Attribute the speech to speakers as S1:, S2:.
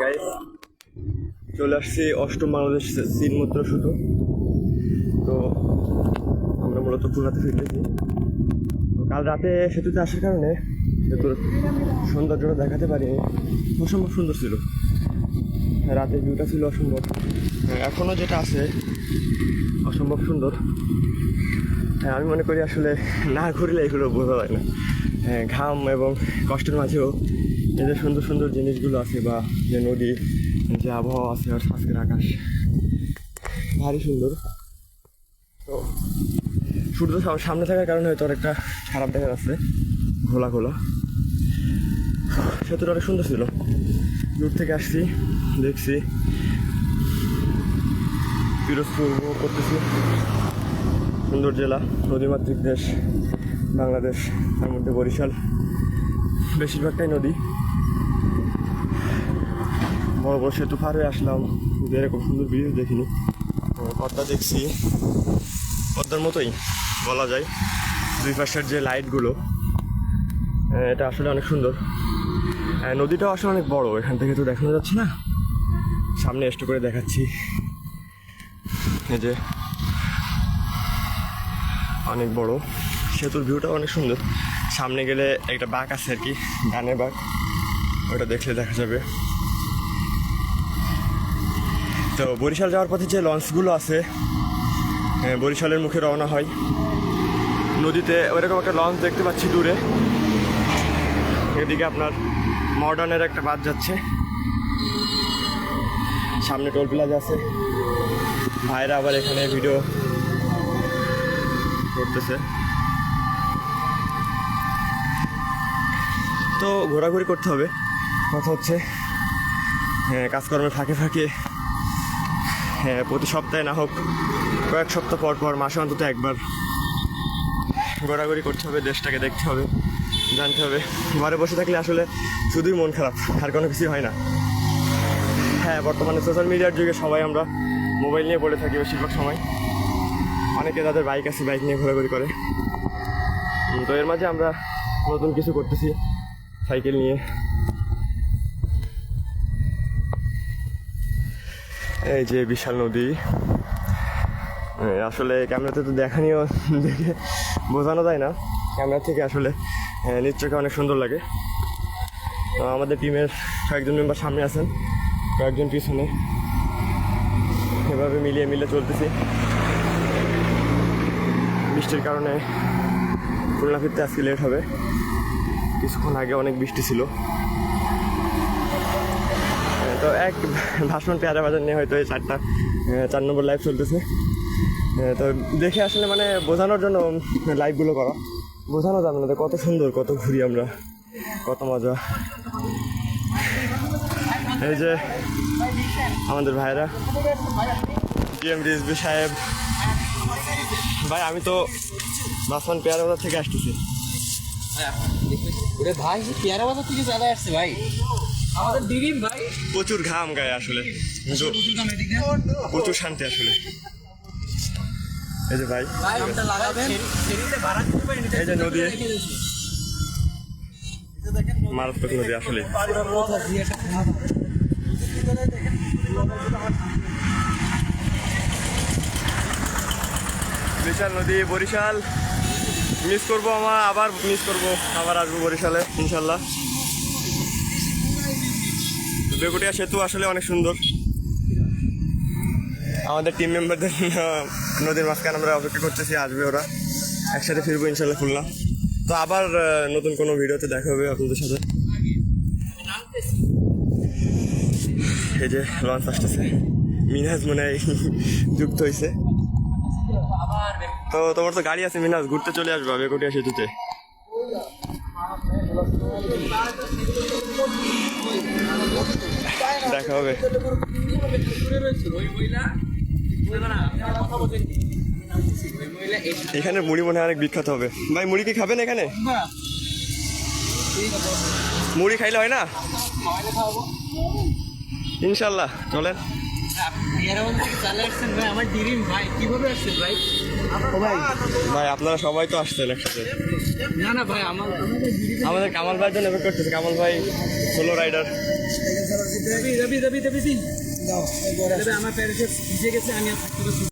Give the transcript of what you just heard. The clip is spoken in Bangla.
S1: গাইস চলে আসছি অষ্টম বাংলাদেশ সিনমূত্র শুধু। তো আমরা মূলত পুরাতে ফিরতেছি। তো কাল রাতে সেতুতে আসার কারণে সেতুর সৌন্দর্যটা দেখাতে পারিনি। অসম্ভব সুন্দর ছিল। রাতে ভিউটা ছিল অসম্ভব। এখনও যেটা আছে অসম্ভব সুন্দর। হ্যাঁ আমি মনে করি আসলে না ঘুরলে এগুলো বোঝা যায় না। হ্যাঁ, ঘাম এবং কষ্টের মাঝেও এই যে সুন্দর সুন্দর জিনিসগুলো আছে বা যে নদী, যে আবহাওয়া আছে আর আজকের আকাশ, ভারী সুন্দর। তো সূর্য সাম- সামনে থাকার কারণে হয়তো অনেকটা খারাপ দেখা যাচ্ছে, ঘোলা ঘোলা। সেতুটা অনেক সুন্দর ছিল। দূর থেকে আসছি, দেখছি। পিরোজপুর উপভোগ করতেছি। সুন্দর জেলা, নদীমাতৃক দেশ। বাংলাদেশ, তার মধ্যে বরিশাল, বেশিরভাগটাই নদী। বড় বড় সেতু পার হয়ে আসলাম এরকম সুন্দর ব্রিজ দেখিনি। পদ্মা দেখছি, পদ্মার মতোই বলা যায়। দুই পাশের যে লাইটগুলো এটা আসলে অনেক সুন্দর। নদীটাও আসলে অনেক বড়, এখান থেকে তো দেখানো যাচ্ছে না। সামনে এসে করে দেখাচ্ছি। এই যে, অনেক বড়। সেতুর ভিউটা অনেক সুন্দর। সামনে গেলে একটা বাঘ আছে আর কি গানে বাঘ। ওটা দেখলে দেখা যাবে। তো বরিশাল যাওয়ার পথে যে লঞ্চগুলো আছে হ্যাঁ, বরিশালের মুখে রওনা হয়। নদীতে ওইরকম একটা লঞ্চ দেখতে পাচ্ছি দূরে। এদিকে আপনার মডার্নের একটা বাস যাচ্ছে। সামনে টোল প্লাজা আছে। ভাইরা আবার এখানে ভিডিও করতেছে। তো ঘোরাঘুরি করতে হবে। কথা হচ্ছে হ্যাঁ কাজকর্মের ফাঁকে ফাঁকে হ্যাঁ প্রতি সপ্তাহে না হোক কয়েক সপ্তাহ পর পর, মাসে অন্তত একবার ঘোরাঘুরি করতে হবে, দেশটাকে দেখতে হবে, জানতে হবে। ঘরে বসে থাকলে আসলে শুধুই মন খারাপ, আর কোনো কিছুই হয় না। হ্যাঁ বর্তমানে সোশ্যাল মিডিয়ার যুগে সবাই আমরা মোবাইল নিয়ে পড়ে থাকি বেশিরভাগ সময়। অনেকে তাদের বাইক আছে বাইক নিয়ে ঘোরাঘুরি করে। তো এর মাঝে আমরা নতুন কিছু করতেছি। সাইকেল নিয়ে এই যে বিশাল নদী। আসলে ক্যামেরাতে তো দেখানিও দেখে বোঝানো যায় না। ক্যামেরা থেকে আসলে নিশ্চয়কে অনেক সুন্দর লাগে। আমাদের টিমের কয়েকজন মেম্বার সামনে আছেন, কয়েকজন পিছনে। এভাবে মিলিয়ে মিলে চলতেছি। বৃষ্টির কারণে খুলনা ফিরতে আজকে লেট হবে। কিছুক্ষণ আগে অনেক বৃষ্টি ছিল। হ্যাঁ, তো এক ভাষণ পেয়ারা বাজার নিয়ে হয়তো এই চারটা চার নম্বর লাইভ চলতেছে। হ্যাঁ, তো দেখে আসলে মানে বোঝানোর জন্য লাইভগুলো করা। বোঝানো যাবে না কত সুন্দর কত ঘুরি আমরা কত মজা। এই যে আমাদের ভাইরা জিএম রিজবি সাহেব। ভাই আমি তো বাসমান পেয়ারা থেকে আসতেছি।
S2: ওরে ভাই পেয়ারা বাজার থেকে চলে আসছে ভাই। আমাদের ডিরিম ভাই।
S1: প্রচুর ঘাম গায়ে আসলে। প্রচুর শান্তি আসলে। এই যে ভাই।
S2: ভাই লাগাবেন। সেরিতে ভাড়া দিতে পারেন
S1: এই যে নদী। মারাত্মক নদী আসলে। বিশাল নদী বরিশাল। মিস করব আমার, আবার মিস করব, আবার আসব বরিশালে, ইনশাল্লাহ। বেগুটিয়া সেতু আসলে অনেক সুন্দর। আমাদের টিম মেম্বারদের নদীর মাঝখানে আমরা অপেক্ষা করতেছি, আসবে ওরা। একসাথে ফিরবো ইনশাল্লাহ খুলনা। তো আবার নতুন কোনো ভিডিওতে দেখা হবে আপনাদের সাথে। এই যে লঞ্চ আসতেছে। মিনাজ মনে হয় যুক্ত হয়েছে তো তোমার তো গাড়ি আছে মিনাস ঘুরতে চলে আসবা বেকুটিয়া সেতুতে দেখা হবে। এখানে মুড়ি মনে হয় অনেক বিখ্যাত হবে। ভাই মুড়ি কি খাবেন এখানে? মুড়ি খাইলে হয় না? ইনশাল্লাহ চলেন।
S2: আমার ডিরিম ভাই কীভাবে আসছেন ভাই?
S1: ভাই আপনারা সবাই তো আসছেন একসাথে
S2: না না ভাই আমার আমাদের
S1: কামাল ভাই জন্য এবার করতেছে কামাল ভাই সোলো রাইডার
S2: রবি রবি রবি রবি আমার প্যারেন্টস ভিজে গেছে আমি আর থাকতে পারছি।